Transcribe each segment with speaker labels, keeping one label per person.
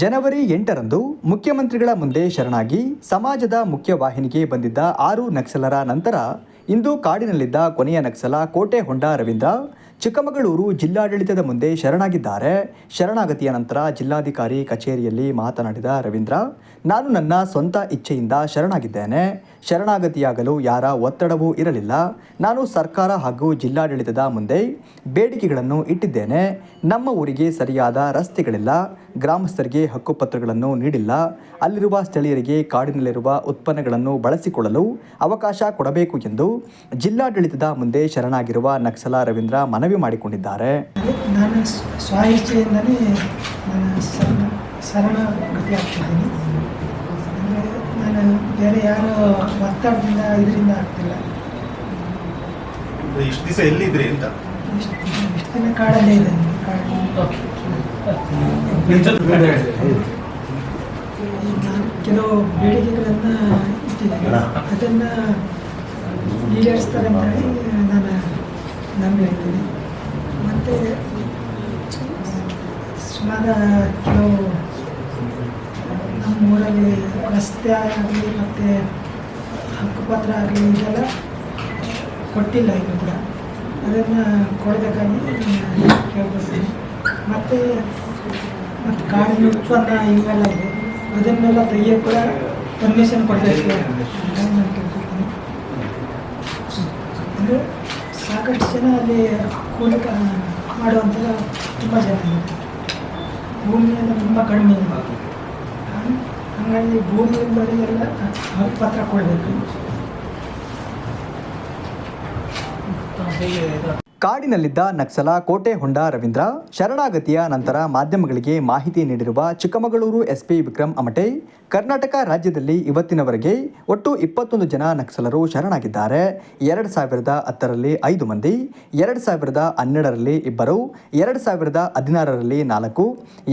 Speaker 1: ಜನವರಿ ಎಂಟರಂದು ಮುಖ್ಯಮಂತ್ರಿಗಳ ಮುಂದೆ ಶರಣಾಗಿ ಸಮಾಜದ ಮುಖ್ಯವಾಹಿನಿಗೆ ಬಂದಿದ್ದ ಆರು ನಕ್ಸಲರ ನಂತರ ಇಂದು ಕಾಡಿನಲ್ಲಿದ್ದ ಕೊನೆಯ ನಕ್ಸಲ ಕೋಟೆ ಹೊಂಡ ರವೀಂದ್ರ ಚಿಕ್ಕಮಗಳೂರು ಜಿಲ್ಲಾಡಳಿತದ ಮುಂದೆ ಶರಣಾಗಿದ್ದಾರೆ. ಶರಣಾಗತಿಯ ನಂತರ ಜಿಲ್ಲಾಧಿಕಾರಿ ಕಚೇರಿಯಲ್ಲಿ ಮಾತನಾಡಿದ ರವೀಂದ್ರ, ನಾನು ನನ್ನ ಸ್ವಂತ ಇಚ್ಛೆಯಿಂದ ಶರಣಾಗಿದ್ದೇನೆ. ಶರಣಾಗತಿಯಾಗಲು ಯಾರ ಒತ್ತಡವೂ ಇರಲಿಲ್ಲ. ನಾನು ಸರ್ಕಾರ ಹಾಗೂ ಜಿಲ್ಲಾಡಳಿತದ ಮುಂದೆ ಬೇಡಿಕೆಗಳನ್ನು ಇಟ್ಟಿದ್ದೇನೆ. ನಮ್ಮ ಊರಿಗೆ ಸರಿಯಾದ ರಸ್ತೆಗಳಿಲ್ಲ. ಗ್ರಾಮಸ್ಥರಿಗೆ ಹಕ್ಕುಪತ್ರಗಳನ್ನು ನೀಡಿಲ್ಲ. ಅಲ್ಲಿರುವ ಸ್ಥಳೀಯರಿಗೆ ಕಾಡಿನಲ್ಲಿರುವ ಉತ್ಪನ್ನಗಳನ್ನು ಬಳಸಿಕೊಳ್ಳಲು ಅವಕಾಶ ಕೊಡಬೇಕು ಎಂದು ಜಿಲ್ಲಾಡಳಿತದ ಮುಂದೆ ಶರಣಾಗಿರುವ ನಕ್ಸಲ ರವೀಂದ್ರ ಮನವಿ ಮಾಡಿಕೊಂಡಿದ್ದಾರೆ.
Speaker 2: ನಾನು ನಾನು ಶರಣ ಶರಣಾಗತಿ ನಾನು ಬೇರೆ ಯಾರು ಒತ್ತಡದಿಂದ ಇದರಿಂದ ಆಗ್ತಿಲ್ಲ.
Speaker 3: ಇಷ್ಟು ದಿವಸ ಎಲ್ಲಿದ್ರಿ ಅಂತ?
Speaker 2: ಇಷ್ಟು ಇಷ್ಟು ದಿನ ಕಾಡಲ್ಲೇ ಇದೆ ಕಾಡು. ಕೆಲವು ಬೇಡಿಕೆಗಳನ್ನು ಇಟ್ಟಿದ್ದೀನಿ. ಅದನ್ನು ಈಡೇರಿಸ್ತಾರೆ ಅಂತ ಹೇಳಿ ನಾನು ನಂಬಿರ್ತೀನಿ ಮತ್ತು ಸುಮಾರು ಕೆಲವು ನಮ್ಮ ಊರಲ್ಲಿ ರಸ್ತೆ ಆಗಲಿ ಮತ್ತು ಹಕ್ಕುಪತ್ರ ಆಗಲಿ ಇದೆಲ್ಲ ಕೊಟ್ಟಿಲ್ಲ ಇನ್ನು ಕೂಡ. ಅದನ್ನು ಕೊಡಬೇಕಾಗಿ ಕೇಳ್ಕೊಳ್ತೀನಿ. ಮತ್ತು ಮತ್ತು ಕಾಡಿನ ಉತ್ಪನ್ನ ಇವೆಲ್ಲ ಇದೆ ಅದನ್ನೆಲ್ಲ ತೆಗಿಯೋಕೆ ಕೂಡ ಪರ್ಮಿಷನ್ ಕೊಡಬೇಕು ಅಂದರೆ ಸಾಕಷ್ಟು ಜನ ಅಲ್ಲಿ ಕೂಲಿ ಮಾಡುವಂಥ ತುಂಬ ಜನ ಇದೆ ಭೂಮಿ ಎಲ್ಲ ತುಂಬ ಕಡಿಮೆ ಇದೆ ಹಾಗಾಗಿ ಭೂಮಿ ಇದ್ದವರಿಗೆಲ್ಲ ಹಕ್ಕುಪತ್ರ ಕೊಡಬೇಕು
Speaker 1: ಕಾಡಿನಲ್ಲಿದ್ದ ನಕ್ಸಲ ಕೋಟೆ ಹೊಂಡ ರವೀಂದ್ರ ಶರಣಾಗತಿಯ ನಂತರ ಮಾಧ್ಯಮಗಳಿಗೆ ಮಾಹಿತಿ ನೀಡಿರುವ ಚಿಕ್ಕಮಗಳೂರು ಎಸ್ಪಿ ವಿಕ್ರಮ್ ಅಮಟೆ, ಕರ್ನಾಟಕ ರಾಜ್ಯದಲ್ಲಿ ಇವತ್ತಿನವರೆಗೆ ಒಟ್ಟು ಇಪ್ಪತ್ತೊಂದು ಜನ ನಕ್ಸಲರು ಶರಣಾಗಿದ್ದಾರೆ. ಎರಡು ಸಾವಿರದ ಹತ್ತರಲ್ಲಿ ಐದು ಮಂದಿ, ಎರಡು ಸಾವಿರದ ಹನ್ನೆರಡರಲ್ಲಿ ಇಬ್ಬರು, ಎರಡು ಸಾವಿರದ ಹದಿನಾರರಲ್ಲಿ ನಾಲ್ಕು,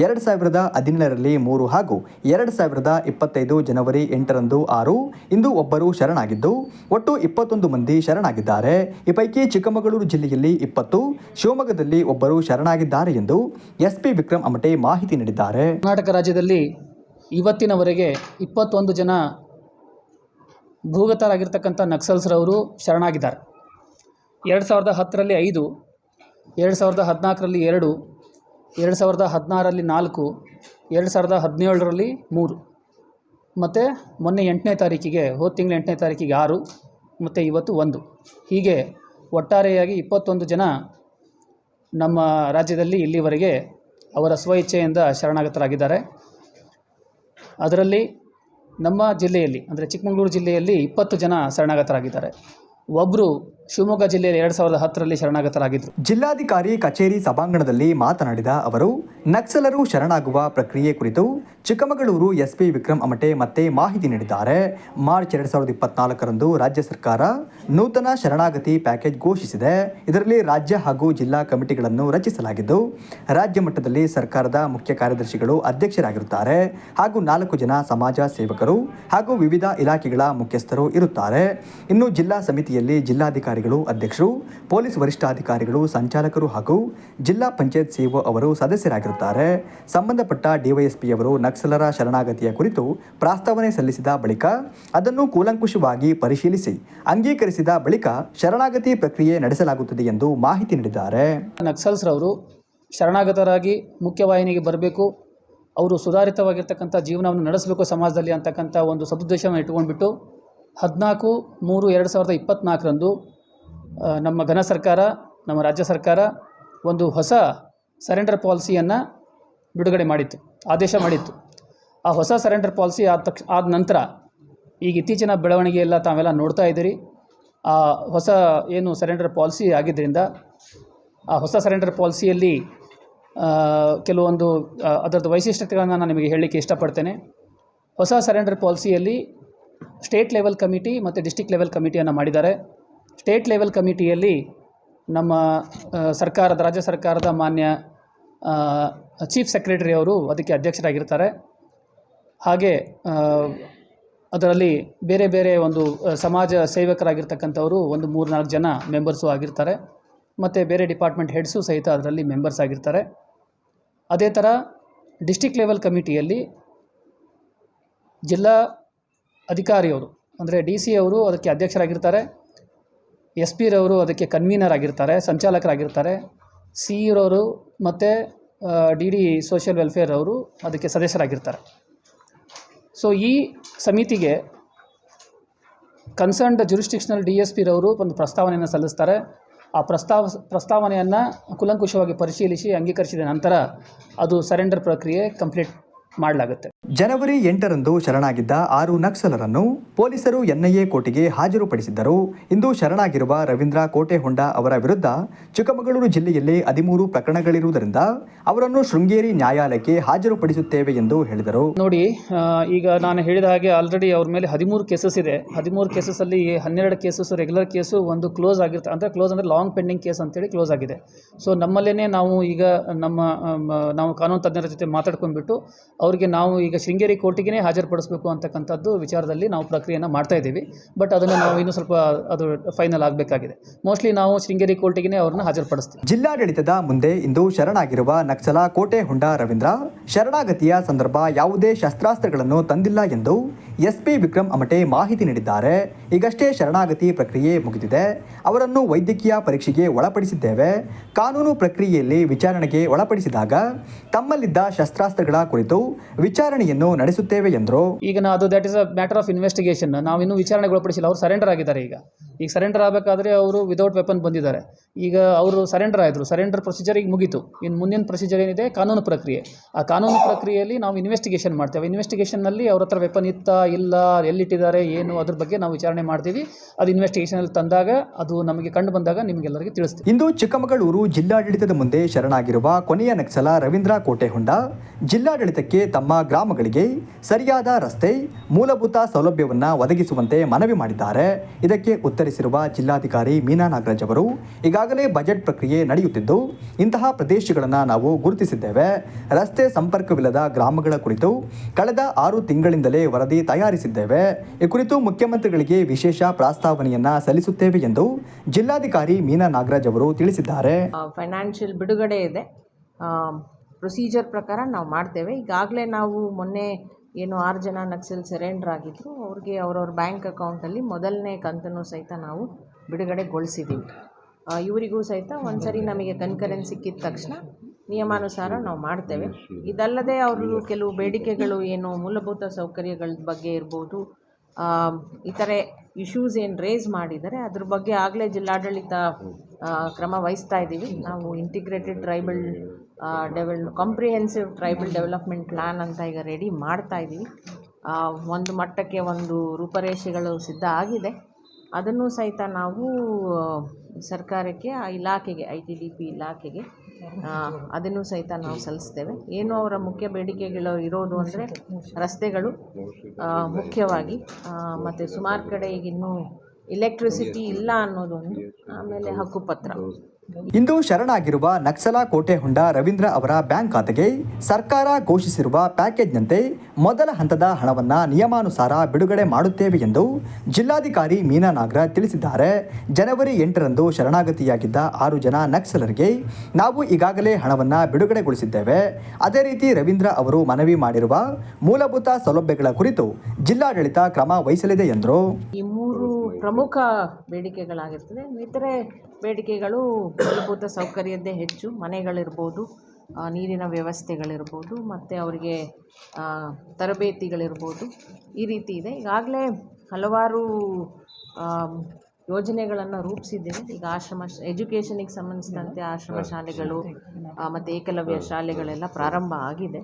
Speaker 1: ಎರಡು ಸಾವಿರದ ಹದಿನೇಳರಲ್ಲಿ ಮೂರು ಹಾಗೂ ಎರಡು ಸಾವಿರದ ಇಪ್ಪತ್ತೈದು ಜನವರಿ ಎಂಟರಂದು ಆರು ಇಂದು ಒಬ್ಬರು ಶರಣಾಗಿದ್ದು, ಒಟ್ಟು ಇಪ್ಪತ್ತೊಂದು ಮಂದಿ ಶರಣಾಗಿದ್ದಾರೆ. ಈ ಪೈಕಿ ಚಿಕ್ಕಮಗಳೂರು ಜಿಲ್ಲೆಯಲ್ಲಿ ಇಪ್ಪತ್ತು, ಶಿವಮೊಗ್ಗದಲ್ಲಿ ಒಬ್ಬರು ಶರಣಾಗಿದ್ದಾರೆ ಎಂದು ಎಸ್ಪಿ ವಿಕ್ರಮ್ ಅಮಟೆ ಮಾಹಿತಿ ನೀಡಿದ್ದಾರೆ.
Speaker 4: ಕರ್ನಾಟಕ ರಾಜ್ಯದಲ್ಲಿ ಇವತ್ತಿನವರೆಗೆ ಇಪ್ಪತ್ತೊಂದು ಜನ ಭೂಗತರಾಗಿರ್ತಕ್ಕಂಥ ನಕ್ಸಲ್ಸ್ರವರು ಶರಣಾಗಿದ್ದಾರೆ. ಎರಡು ಸಾವಿರದ ಹತ್ತರಲ್ಲಿ ಐದು, ಎರಡು ಸಾವಿರದ ಹದಿನಾಲ್ಕರಲ್ಲಿ ಎರಡು ಎರಡು ಸಾವಿರದ ಹದಿನಾರರಲ್ಲಿ ನಾಲ್ಕು, ಎರಡು ಸಾವಿರದ ಹದಿನೇಳರಲ್ಲಿ ಮೂರು, ಮತ್ತು ಮೊನ್ನೆ ಎಂಟನೇ ತಾರೀಕಿಗೆ, ಹೋದ ತಿಂಗಳ ಎಂಟನೇ ತಾರೀಕಿಗೆ ಆರು, ಮತ್ತು ಇವತ್ತು ಒಂದು. ಹೀಗೆ ಒಟ್ಟಾರೆಯಾಗಿ ಇಪ್ಪತ್ತೊಂದು ಜನ ನಮ್ಮ ರಾಜ್ಯದಲ್ಲಿ ಇಲ್ಲಿವರೆಗೆ ಅವರ ಸ್ವಇಚ್ಛೆಯಿಂದ ಶರಣಾಗತರಾಗಿದ್ದಾರೆ. ಅದರಲ್ಲಿ ನಮ್ಮ ಜಿಲ್ಲೆಯಲ್ಲಿ, ಅಂದರೆ ಚಿಕ್ಕಮಗಳೂರು ಜಿಲ್ಲೆಯಲ್ಲಿ ಇಪ್ಪತ್ತು ಜನ ಶರಣಾಗತರಾಗಿದ್ದಾರೆ. ಒಬ್ಬರು ಶಿವಮೊಗ್ಗ ಜಿಲ್ಲೆಯಲ್ಲಿ ಎರಡ್ ಸಾವಿರದ ಹತ್ತರಲ್ಲಿ ಶರಣಾಗತರಾಗಿದ್ದರು
Speaker 1: ಜಿಲ್ಲಾಧಿಕಾರಿ ಕಚೇರಿ ಸಭಾಂಗಣದಲ್ಲಿ ಮಾತನಾಡಿದ ಅವರು, ನಕ್ಸಲರು ಶರಣಾಗುವ ಪ್ರಕ್ರಿಯೆ ಕುರಿತು ಚಿಕ್ಕಮಗಳೂರು ಎಸ್ಪಿ ವಿಕ್ರಮ್ ಅಮಟೆ ಮತ್ತೆ ಮಾಹಿತಿ ನೀಡಿದ್ದಾರೆ. ಮಾರ್ಚ್ ಎರಡ್ ಸಾವಿರದ ಇಪ್ಪತ್ನಾಲ್ಕರಂದು ರಾಜ್ಯ ಸರ್ಕಾರ ನೂತನ ಶರಣಾಗತಿ ಪ್ಯಾಕೇಜ್ ಘೋಷಿಸಿದೆ. ಇದರಲ್ಲಿ ರಾಜ್ಯ ಹಾಗೂ ಜಿಲ್ಲಾ ಕಮಿಟಿಗಳನ್ನು ರಚಿಸಲಾಗಿದ್ದು, ರಾಜ್ಯ ಮಟ್ಟದಲ್ಲಿ ಸರ್ಕಾರದ ಮುಖ್ಯ ಕಾರ್ಯದರ್ಶಿಗಳು ಅಧ್ಯಕ್ಷರಾಗಿರುತ್ತಾರೆ ಹಾಗೂ ನಾಲ್ಕು ಜನ ಸಮಾಜ ಸೇವಕರು ಹಾಗೂ ವಿವಿಧ ಇಲಾಖೆಗಳ ಮುಖ್ಯಸ್ಥರು ಇರುತ್ತಾರೆ. ಇನ್ನು ಜಿಲ್ಲಾ ಸಮಿತಿಯಲ್ಲಿ ಅಧ್ಯಕ್ಷರು, ಪೊಲೀಸ್ ವರಿಷ್ಠಾಧಿಕಾರಿಗಳು, ಸಂಚಾಲಕರು ಹಾಗೂ ಜಿಲ್ಲಾ ಪಂಚಾಯತ್ ಸಿಇಒ ಅವರು ಸದಸ್ಯರಾಗಿರುತ್ತಾರೆ. ಸಂಬಂಧಪಟ್ಟ ಡಿವೈಎಸ್ಪಿಯವರು ನಕ್ಸಲರ ಶರಣಾಗತಿಯ ಕುರಿತು ಪ್ರಸ್ತಾವನೆ ಸಲ್ಲಿಸಿದ ಬಳಿಕ ಅದನ್ನು ಕೂಲಂಕುಷವಾಗಿ ಪರಿಶೀಲಿಸಿ, ಅಂಗೀಕರಿಸಿದ ಬಳಿಕ ಶರಣಾಗತಿ ಪ್ರಕ್ರಿಯೆ ನಡೆಸಲಾಗುತ್ತದೆ ಎಂದು ಮಾಹಿತಿ ನೀಡಿದ್ದಾರೆ.
Speaker 4: ನಕ್ಸಲ್ಸ್ರವರು ಶರಣಾಗತರಾಗಿ ಮುಖ್ಯವಾಹಿನಿಗೆ ಬರಬೇಕು, ಅವರು ಸುಧಾರಿತವಾಗಿರ್ತಕ್ಕಂಥ ಜೀವನವನ್ನು ನಡೆಸಬೇಕು ಸಮಾಜದಲ್ಲಿ ಅಂತಕ್ಕಂಥ ಒಂದು ಸದುದ್ದೇಶವನ್ನು ಇಟ್ಕೊಂಡ್ಬಿಟ್ಟು ಹದಿನಾಲ್ಕು ಮೂರು ಎರಡು ಸಾವಿರದ ಇಪ್ಪತ್ತ್ನಾಲ್ಕರಂದು ನಮ್ಮ ಘನ ಸರ್ಕಾರ, ನಮ್ಮ ರಾಜ್ಯ ಸರ್ಕಾರ ಒಂದು ಹೊಸ ಸರೆಂಡರ್ ಪಾಲಿಸಿಯನ್ನು ಬಿಡುಗಡೆ ಮಾಡಿತ್ತು, ಆದೇಶ ಮಾಡಿತ್ತು. ಆ ಹೊಸ ಸರೆಂಡರ್ ಪಾಲಿಸಿ ಆದ ತಕ್ಷ, ಆದ ನಂತರ ಈಗ ಇತ್ತೀಚಿನ ಬೆಳವಣಿಗೆ ಎಲ್ಲ ತಾವೆಲ್ಲ ನೋಡ್ತಾ ಇದ್ದೀರಿ. ಆ ಹೊಸ ಏನು ಸರೆಂಡರ್ ಪಾಲಿಸಿ ಆಗಿದ್ದರಿಂದ ಆ ಹೊಸ ಸರೆಂಡರ್ ಪಾಲಿಸಿಯಲ್ಲಿ ಕೆಲವೊಂದು ಅದರದ್ದು ವೈಶಿಷ್ಟ್ಯತೆಗಳನ್ನು ನಾನು ನಿಮಗೆ ಹೇಳಲಿಕ್ಕೆ ಇಷ್ಟಪಡ್ತೇನೆ. ಹೊಸ ಸರೆಂಡರ್ ಪಾಲಿಸಿಯಲ್ಲಿ ಸ್ಟೇಟ್ ಲೆವೆಲ್ ಕಮಿಟಿ ಮತ್ತು ಡಿಸ್ಟಿಕ್ ಲೆವೆಲ್ ಕಮಿಟಿಯನ್ನು ಮಾಡಿದ್ದಾರೆ. ಸ್ಟೇಟ್ ಲೆವೆಲ್ ಕಮಿಟಿಯಲ್ಲಿ ನಮ್ಮ ಸರ್ಕಾರದ, ರಾಜ್ಯ ಸರ್ಕಾರದ ಮಾನ್ಯ ಚೀಫ್ ಸೆಕ್ರೆಟರಿ ಅವರು ಅದಕ್ಕೆ ಅಧ್ಯಕ್ಷರಾಗಿರ್ತಾರೆ. ಹಾಗೆ ಅದರಲ್ಲಿ ಬೇರೆ ಬೇರೆ ಒಂದು ಸಮಾಜ ಸೇವಕರಾಗಿರ್ತಕ್ಕಂಥವರು ಒಂದು ಮೂರು ನಾಲ್ಕು ಜನ ಮೆಂಬರ್ಸು ಆಗಿರ್ತಾರೆ. ಮತ್ತು ಬೇರೆ ಡಿಪಾರ್ಟ್ಮೆಂಟ್ ಹೆಡ್ಸು ಸಹಿತ ಅದರಲ್ಲಿ ಮೆಂಬರ್ಸ್ ಆಗಿರ್ತಾರೆ. ಅದೇ ಥರ ಡಿಸ್ಟಿಕ್ ಲೆವೆಲ್ ಕಮಿಟಿಯಲ್ಲಿ ಜಿಲ್ಲಾ ಅಧಿಕಾರಿಯವರು, ಅಂದರೆ ಡಿ ಸಿ ಅವರು ಅದಕ್ಕೆ ಅಧ್ಯಕ್ಷರಾಗಿರ್ತಾರೆ. ಎಸ್ ಪಿರವರು ಅದಕ್ಕೆ ಕನ್ವೀನರ್ ಆಗಿರ್ತಾರೆ, ಸಂಚಾಲಕರಾಗಿರ್ತಾರೆ. ಸಿ ಇರೋರು ಮತ್ತು ಡಿ ಡಿ ಸೋಷಿಯಲ್ ವೆಲ್ಫೇರ್ ಅವರು ಅದಕ್ಕೆ ಸದಸ್ಯರಾಗಿರ್ತಾರೆ. ಸೊ ಈ ಸಮಿತಿಗೆ ಕನ್ಸರ್ನ್ಡ್ ಜುರಿಸ್ಟಿಕ್ಷನಲ್ ಡಿ ಎಸ್ ಪಿರವರು ಒಂದು ಪ್ರಸ್ತಾವನೆಯನ್ನು ಸಲ್ಲಿಸ್ತಾರೆ. ಆ ಪ್ರಸ್ತಾವ, ಪ್ರಸ್ತಾವನೆಯನ್ನು ಕುಲಂಕುಷವಾಗಿ ಪರಿಶೀಲಿಸಿ ಅಂಗೀಕರಿಸಿದ ನಂತರ ಅದು ಸರೆಂಡರ್ ಪ್ರಕ್ರಿಯೆ ಕಂಪ್ಲೀಟ್ ಮಾಡಲಾಗುತ್ತೆ.
Speaker 1: ಜನವರಿ ಎಂಟರಂದು ಶರಣಾಗಿದ್ದ ಆರು ನಕ್ಸಲರನ್ನು ಪೊಲೀಸರು ಎನ್ಐಎ ಕೋರ್ಟಿಗೆ ಹಾಜರುಪಡಿಸಿದ್ದರು. ಇಂದು ಶರಣಾಗಿರುವ ರವೀಂದ್ರ ಕೋಟೆಹೊಂಡ ಅವರ ವಿರುದ್ಧ ಚಿಕ್ಕಮಗಳೂರು ಜಿಲ್ಲೆಯಲ್ಲಿ ಹದಿಮೂರು ಪ್ರಕರಣಗಳಿರುವುದರಿಂದ ಅವರನ್ನು ಶೃಂಗೇರಿ ನ್ಯಾಯಾಲಯಕ್ಕೆ ಹಾಜರುಪಡಿಸುತ್ತೇವೆ ಎಂದು ಹೇಳಿದರು.
Speaker 4: ನೋಡಿ ಈಗ ನಾನು ಹೇಳಿದ ಹಾಗೆ ಆಲ್ರೆಡಿ ಅವ್ರ ಮೇಲೆ ಹದಿಮೂರು ಕೇಸಸ್ ಇದೆ. ಹದಿಮೂರು ಕೇಸಸಲ್ಲಿ ಹನ್ನೆರಡು ಕೇಸಸ್ ರೆಗ್ಯುಲರ್ ಕೇಸು ಒಂದು ಕ್ಲೋಸ್ ಆಗಿರುತ್ತೆ. ಅಂದರೆ ಕ್ಲೋಸ್ ಅಂದರೆ ಲಾಂಗ್ ಪೆಂಡಿಂಗ್ ಕೇಸ್ ಅಂತೇಳಿ ಕ್ಲೋಸ್ ಆಗಿದೆ. ಸೊ ನಮ್ಮಲ್ಲೇನೆ ನಾವು ಈಗ ನಮ್ಮ ನಾವು ಕಾನೂನು ತಜ್ಞರ ಜೊತೆ ಮಾತಾಡ್ಕೊಂಡ್ಬಿಟ್ಟು ಅವರಿಗೆ ನಾವು ಈಗ ಶೃಂಗೇರಿ ಕೋರ್ಟಿಗೆ ಹಾಜರುಪಡಿಸಬೇಕು ಅಂತಕ್ಕಂಥದ್ದು ವಿಚಾರದಲ್ಲಿ ನಾವು ಪ್ರಕ್ರಿಯೆಯನ್ನು ಮಾಡ್ತಾ ಇದ್ದೀವಿ. ಬಟ್ ಅದನ್ನು ನಾವು ಇನ್ನೂ ಸ್ವಲ್ಪ ಅದು ಫೈನಲ್ ಆಗಬೇಕಾಗಿದೆ. ಮೋಸ್ಟ್ಲಿ ನಾವು ಶೃಂಗೇರಿ ಕೋರ್ಟಿಗೆ ಅವ್ರನ್ನ ಹಾಜರುಪಡಿಸ್ತೀವಿ.
Speaker 1: ಜಿಲ್ಲಾಡಳಿತದ ಮುಂದೆ ಇಂದು ಶರಣಾಗಿರುವ ನಕ್ಸಲ ಕೋಟೆಹೊಂಡ ರವೀಂದ್ರ, ಶರಣಾಗತಿಯ ಸಂದರ್ಭ ಯಾವುದೇ ಶಸ್ತ್ರಾಸ್ತ್ರಗಳನ್ನು ತಂದಿಲ್ಲ ಎಂದು ಎಸ್ಪಿ ವಿಕ್ರಮ್ ಅಮಟೆ ಮಾಹಿತಿ ನೀಡಿದ್ದಾರೆ. ಈಗಷ್ಟೇ ಶರಣಾಗತಿ ಪ್ರಕ್ರಿಯೆ ಮುಗಿದಿದೆ. ಅವರನ್ನು ವೈದ್ಯಕೀಯ ಪರೀಕ್ಷೆಗೆ ಒಳಪಡಿಸಿದ್ದೇವೆ. ಕಾನೂನು ಪ್ರಕ್ರಿಯೆಯಲ್ಲಿ ವಿಚಾರಣೆಗೆ ಒಳಪಡಿಸಿದಾಗ ತಮ್ಮಲ್ಲಿದ್ದ ಶಸ್ತ್ರಾಸ್ತ್ರಗಳ ಕುರಿತು ವಿಚಾರಣೆಯನ್ನು ನಡೆಸುತ್ತೇವೆ ಎಂದರು.
Speaker 4: ಈಗ ಅದು that is a matter of investigation ನಾವು ಇನ್ನೂ ವಿಚಾರಣೆಗೆ ಒಳಪಡಿಸಿಲ್ಲ. ಅವರು ಸರೆಂಡರ್ ಆಗಿದ್ದಾರೆ ಈಗ. ಈಗ ಸರೆಂಡರ್ ಆಗಬೇಕಾದ್ರೆ ಅವರು ವಿದೌಟ್ ವೆಪನ್ ಬಂದಿದ್ದಾರೆ. ಈಗ ಅವರು ಸರೆಂಡರ್ ಆಯಿತು ಸರೆಂಡರ್ ಪ್ರೊಸೀಜರ್ ಈಗ ಮುಗೀತು. ಇನ್ನು ಮುಂದಿನ ಪ್ರೊಸೀಜರ್ ಏನಿದೆ? ಕಾನೂನು ಪ್ರಕ್ರಿಯೆ. ಆ ಕಾನೂನು ಪ್ರಕ್ರಿಯೆಯಲ್ಲಿ ನಾವು ಇನ್ವೆಸ್ಟಿಗೇಷನ್ ಮಾಡ್ತೇವೆ. ಇನ್ವೆಸ್ಟಿಗೇಷನ್ನಲ್ಲಿ ಅವ್ರ ಹತ್ರ ವೆಪನ್ ಇತ್ತಾ ಇಲ್ಲ, ಎಲ್ಲಿಟ್ಟಿದ್ದಾರೆ, ಏನು, ಅದ್ರ ಬಗ್ಗೆ ನಾವು ವಿಚಾರಣೆ ಮಾಡ್ತೀವಿ. ಅದು ಇನ್ವೆಸ್ಟಿಗೇಷನಲ್ಲಿ ತಂದಾಗ, ಅದು ನಮಗೆ ಕಂಡು ಬಂದಾಗ ನಿಮಗೆಲ್ಲರಿಗೆ ತಿಳಿಸ್ತೀವಿ.
Speaker 1: ಇಂದು ಚಿಕ್ಕಮಗಳೂರು ಜಿಲ್ಲಾಡಳಿತದ ಮುಂದೆ ಶರಣಾಗಿರುವ ಕೊನೆಯ ನಕ್ಸಲ ರವೀಂದ್ರ ಕೋಟೆಹೊಂಡ, ಜಿಲ್ಲಾಡಳಿತಕ್ಕೆ ತಮ್ಮ ಗ್ರಾಮಗಳಿಗೆ ಸರಿಯಾದ ರಸ್ತೆ, ಮೂಲಭೂತ ಸೌಲಭ್ಯವನ್ನು ಒದಗಿಸುವಂತೆ ಮನವಿ ಮಾಡಿದ್ದಾರೆ. ಇದಕ್ಕೆ ಉತ್ತರಿಸಿರುವ ಜಿಲ್ಲಾಧಿಕಾರಿ ಮೀನಾ ನಾಗರಾಜ್ ಅವರು, ಈಗಾಗಲೇ ಬಜೆಟ್ ಪ್ರಕ್ರಿಯೆ ನಡೆಯುತ್ತಿದ್ದು, ಇಂತಹ ಪ್ರದೇಶಗಳನ್ನು ನಾವು ಗುರುತಿಸಿದ್ದೇವೆ. ರಸ್ತೆ ಸಂಪರ್ಕವಿಲ್ಲದ ಗ್ರಾಮಗಳ ಕುರಿತು ಕಳೆದ ಆರು ತಿಂಗಳಿಂದಲೇ ವರದಿ ತಯಾರಿಸಿದ್ದೇವೆ. ಈ ಕುರಿತು ಮುಖ್ಯಮಂತ್ರಿಗಳಿಗೆ ವಿಶೇಷ ಪ್ರಸ್ತಾವನೆಯನ್ನ ಸಲ್ಲಿಸುತ್ತೇವೆ ಎಂದು ಜಿಲ್ಲಾಧಿಕಾರಿ ಮೀನಾ ನಾಗರಾಜ್ ಅವರು ತಿಳಿಸಿದ್ದಾರೆ.
Speaker 3: ಫೈನಾನ್ಷಿಯಲ್ ಬಿಡುಗಡೆ ಇದೆ. ಪ್ರೊಸೀಜರ್ ಪ್ರಕಾರ ನಾವು ಮಾಡ್ತೇವೆ. ಈಗಾಗಲೇ ನಾವು ಮೊನ್ನೆ ಏನು ಆರು ಜನ ನಕ್ಸಲ್ ಸರೆಂಡರ್ ಆಗಿದ್ರು. ಅವ್ರಿಗೆ ಅವ್ರವ್ರ ಬ್ಯಾಂಕ್ ಅಕೌಂಟಲ್ಲಿ ಮೊದಲನೇ ಕಂತನ್ನು ಸಹಿತ ನಾವು ಬಿಡುಗಡೆಗೊಳಿಸಿದ್ದೀವಿ ಇವರಿಗೂ ಸಹಿತ ಒಂದು ಸರಿ ನಮಗೆ ಕನ್ಕರೆನ್ಸ್ ಸಿಕ್ಕಿದ ತಕ್ಷಣ ನಿಯಮಾನುಸಾರ ನಾವು ಮಾಡ್ತೇವೆ. ಇದಲ್ಲದೆ ಅವರು ಕೆಲವು ಬೇಡಿಕೆಗಳು ಏನು ಮೂಲಭೂತ ಸೌಕರ್ಯಗಳ ಬಗ್ಗೆ ಇರ್ಬೋದು. ಇತರೆ ಇಶ್ಯೂಸ್ ಏನು ರೇಸ್ ಮಾಡಿದರೆ ಅದ್ರ ಬಗ್ಗೆ ಆಗಲೇ ಜಿಲ್ಲಾಡಳಿತ ಕ್ರಮ ವಹಿಸ್ತಾ ಇದ್ದೀವಿ. ನಾವು integrated tribal devil comprehensive tribal development plan ಅಂತ ಈಗ ರೆಡಿ ಮಾಡ್ತಾ ಇದ್ದೀವಿ. ಒಂದು ಮಟ್ಟಕ್ಕೆ ಒಂದು ರೂಪರೇಷೆಗಳು ಸಿದ್ಧ ಆಗಿದೆ. ಅದನ್ನು ಸಹಿತ ನಾವು ಸರ್ಕಾರಕ್ಕೆ, ಆ ಇಲಾಖೆಗೆ, ಐ ಟಿ ಡಿ ಪಿ ಇಲಾಖೆಗೆ ಅದನ್ನು ಸಹಿತ ನಾವು ಸಲ್ಲಿಸ್ತೇವೆ. ಏನು ಅವರ ಮುಖ್ಯ ಬೇಡಿಕೆಗಳು ಇರೋದು ಅಂದರೆ ರಸ್ತೆಗಳು ಮುಖ್ಯವಾಗಿ ಮತ್ತು ಸುಮಾರು ಕಡೆ ಈಗ ಇನ್ನೂ ಇಲೆಕ್ಟ್ರಿಸಿಟಿ ಇಲ್ಲ ಅನ್ನೋದೊಂದು, ಆಮೇಲೆ ಹಕ್ಕುಪತ್ರ
Speaker 1: ಇಂದು ಶರಣಾಗಿರುವ ನಕ್ಸಲ ಕೋಟೆಹೊಂಡ ರವೀಂದ್ರ ಅವರ ಬ್ಯಾಂಕ್ ಖಾತೆಗೆ ಸರ್ಕಾರ ಘೋಷಿಸಿರುವ ಪ್ಯಾಕೇಜ್ನಂತೆ ಮೊದಲ ಹಂತದ ಹಣವನ್ನು ನಿಯಮಾನುಸಾರ ಬಿಡುಗಡೆ ಮಾಡುತ್ತೇವೆ ಎಂದು ಜಿಲ್ಲಾಧಿಕಾರಿ ಮೀನಾ ನಾಗರಾಜ್ ತಿಳಿಸಿದ್ದಾರೆ. ಜನವರಿ ಎಂಟರಂದು ಶರಣಾಗತಿಯಾಗಿದ್ದ ಆರು ಜನ ನಕ್ಸಲರಿಗೆ ನಾವು ಈಗಾಗಲೇ ಹಣವನ್ನು ಬಿಡುಗಡೆಗೊಳಿಸಿದ್ದೇವೆ. ಅದೇ ರೀತಿ ರವೀಂದ್ರ ಅವರು ಮನವಿ ಮಾಡಿರುವ ಮೂಲಭೂತ ಸೌಲಭ್ಯಗಳ ಕುರಿತು ಜಿಲ್ಲಾಡಳಿತ ಕ್ರಮ ವಹಿಸಲಿದೆ ಎಂದರು.
Speaker 3: ಪ್ರಮುಖ ಬೇಡಿಕೆಗಳಾಗಿರ್ತದೆ. ಇತರೆ ಬೇಡಿಕೆಗಳು ಮೂಲಭೂತ ಸೌಕರ್ಯದ್ದೇ ಹೆಚ್ಚು. ಮನೆಗಳಿರ್ಬೋದು ನೀರಿನ ವ್ಯವಸ್ಥೆಗಳಿರ್ಬೋದು ಮತ್ತು ಅವರಿಗೆ ತರಬೇತಿಗಳಿರ್ಬೋದು ಈ ರೀತಿ ಇದೆ. ಈಗಾಗಲೇ ಹಲವಾರು ಯೋಜನೆಗಳನ್ನು ರೂಪಿಸಿದ್ದೇವೆ. ಈಗ ಆಶ್ರಮ ಎಜುಕೇಷನಿಗೆ ಸಂಬಂಧಿಸಿದಂತೆ ಆಶ್ರಮ ಶಾಲೆಗಳು ಮತ್ತು ಏಕಲವ್ಯ ಶಾಲೆಗಳೆಲ್ಲ ಪ್ರಾರಂಭ ಆಗಿದೆ.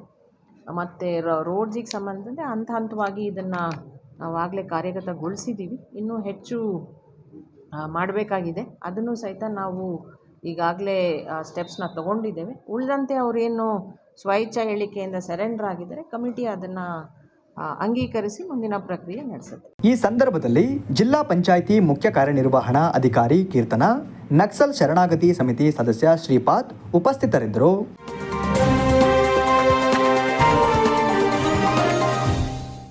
Speaker 3: ಮತ್ತು ರೋಡ್ಸಿಗೆ ಸಂಬಂಧಿಸಿದಂತೆ ಹಂತ ಹಂತವಾಗಿ ಇದನ್ನು ನಾವಾಗಲೇ ಕಾರ್ಯಗತಗೊಳಿಸಿದ್ದೀವಿ ಇನ್ನೂ ಹೆಚ್ಚು ಮಾಡಬೇಕಾಗಿದೆ. ಅದನ್ನು ಸಹಿತ ನಾವು ಈಗಾಗಲೇ ಸ್ಟೆಪ್ಸ್ನ ತಗೊಂಡಿದ್ದೇವೆ. ಉಳಿದಂತೆ ಅವರೇನು ಸ್ವಇಚ್ಛಾ ಹೇಳಿಕೆಯಿಂದ ಸರೆಂಡರ್ ಆಗಿದ್ದರೆ ಕಮಿಟಿ ಅದನ್ನು ಅಂಗೀಕರಿಸಿ ಮುಂದಿನ ಪ್ರಕ್ರಿಯೆ ನಡೆಸುತ್ತೆ.
Speaker 1: ಈ ಸಂದರ್ಭದಲ್ಲಿ ಜಿಲ್ಲಾ ಪಂಚಾಯಿತಿ ಮುಖ್ಯ ಕಾರ್ಯನಿರ್ವಹಣಾ ಅಧಿಕಾರಿ ಕೀರ್ತನ, ನಕ್ಸಲ್ ಶರಣಾಗತಿ ಸಮಿತಿ ಸದಸ್ಯ ಶ್ರೀಪಾದ್ ಉಪಸ್ಥಿತರಿದ್ದರು.